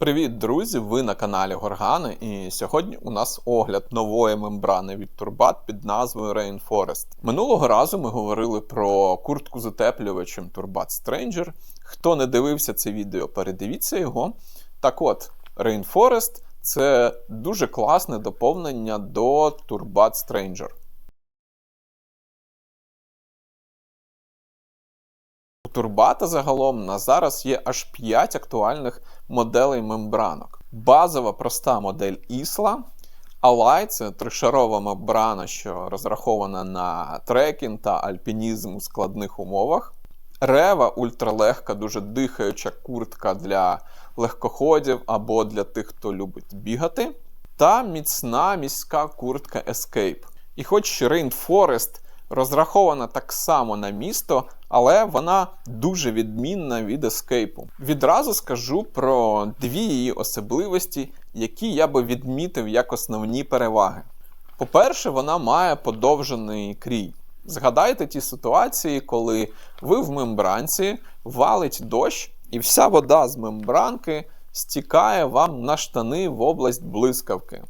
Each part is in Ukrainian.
Привіт, друзі! Ви на каналі Горгани, і сьогодні у нас огляд нової мембрани від Turbat під назвою Rainforest. Минулого разу ми говорили про куртку з утеплювачем Turbat Stranger. Хто не дивився це відео, передивіться його. Так от, Rainforest це дуже класне доповнення до Turbat Stranger. Турбата загалом на зараз є аж 5 актуальних моделей мембранок. Базова проста модель Isla. Alay – це тришарова мембрана, що розрахована на трекінг та альпінізм у складних умовах. Рева ультралегка, дуже дихаюча куртка для легкоходів або для тих, хто любить бігати. Та міцна міська куртка Escape. І хоч Rainforest розрахована так само на місто, але вона дуже відмінна від ескейпу. Відразу скажу про дві її особливості, які я би відмітив як основні переваги. По-перше, вона має подовжений крій. Згадайте ті ситуації, коли ви в мембранці валить дощ, і вся вода з мембранки стікає вам на штани в область блискавки.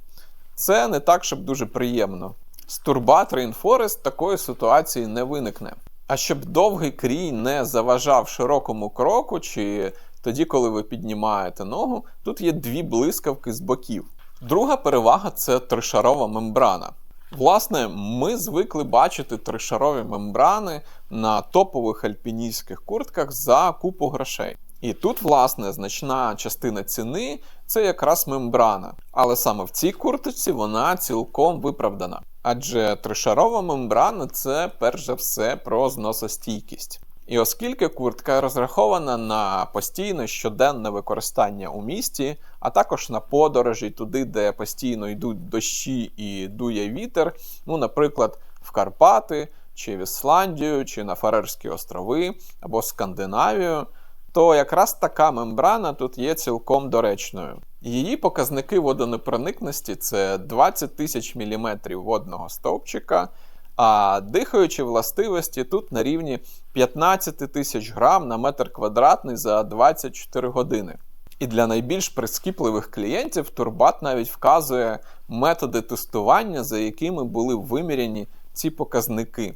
Це не так, щоб дуже приємно. З Turbat Rainforest такої ситуації не виникне. А щоб довгий крій не заважав широкому кроку, чи тоді, коли ви піднімаєте ногу, тут є дві блискавки з боків. Друга перевага це тришарова мембрана. Власне, ми звикли бачити тришарові мембрани на топових альпіністських куртках за купу грошей. І тут, власне, значна частина ціни це якраз мембрана. Але саме в цій курточці вона цілком виправдана. Адже тришарова мембрана це перш за все про зносостійкість. І оскільки куртка розрахована на постійне щоденне використання у місті, а також на подорожі туди, де постійно йдуть дощі і дує вітер, ну, наприклад, в Карпати, чи в Ісландію, чи на Фарерські острови або Скандинавію, то якраз така мембрана тут є цілком доречною. Її показники водонепроникності це 20 тисяч міліметрів водного стовпчика, а дихаючі властивості тут на рівні 15 тисяч грам на метр квадратний за 24 години. І для найбільш прискіпливих клієнтів Турбат навіть вказує методи тестування, за якими були виміряні ці показники.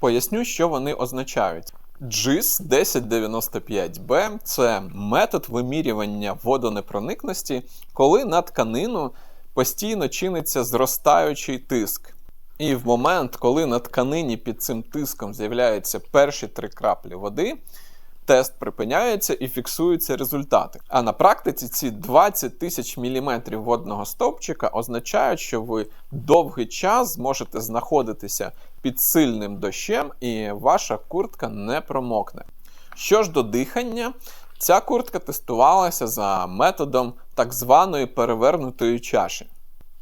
Поясню, що вони означають. GIS 1095B це метод вимірювання водонепроникності, коли на тканину постійно чиниться зростаючий тиск. І в момент, коли на тканині під цим тиском з'являються перші три краплі води, тест припиняється і фіксуються результати. А на практиці ці 20 тисяч міліметрів водного стовпчика означають, що ви довгий час зможете знаходитися під сильним дощем, і ваша куртка не промокне. Що ж до дихання, ця куртка тестувалася за методом так званої перевернутої чаші.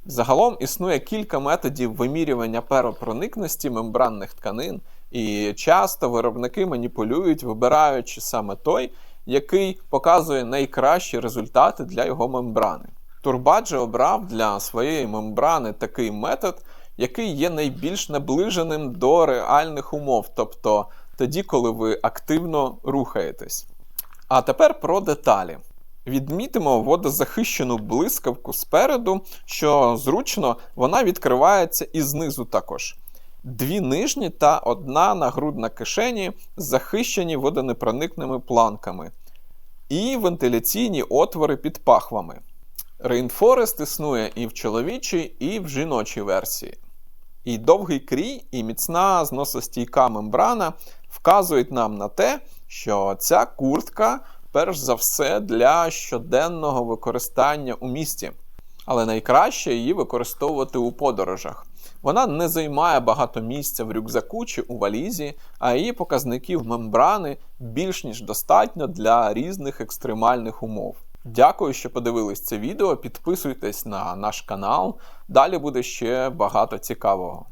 Загалом існує кілька методів вимірювання перопроникності мембранних тканин, і часто виробники маніпулюють, вибираючи саме той, який показує найкращі результати для його мембрани. Турбаджи обрав для своєї мембрани такий метод, який є найбільш наближеним до реальних умов, тобто тоді, коли ви активно рухаєтесь. А тепер про деталі. Відмітимо водозахищену блискавку спереду, що зручно вона відкривається і знизу також. Дві нижні та одна нагрудна кишені захищені водонепроникними планками. І вентиляційні отвори під пахвами. Rainforest існує і в чоловічій, і в жіночій версії. І довгий крій, і міцна зносостійка мембрана вказують нам на те, що ця куртка перш за все для щоденного використання у місті. Але найкраще її використовувати у подорожах. Вона не займає багато місця в рюкзаку чи у валізі, а її показників мембрани більш ніж достатньо для різних екстремальних умов. Дякую, що подивились це відео. Підписуйтесь на наш канал. Далі буде ще багато цікавого.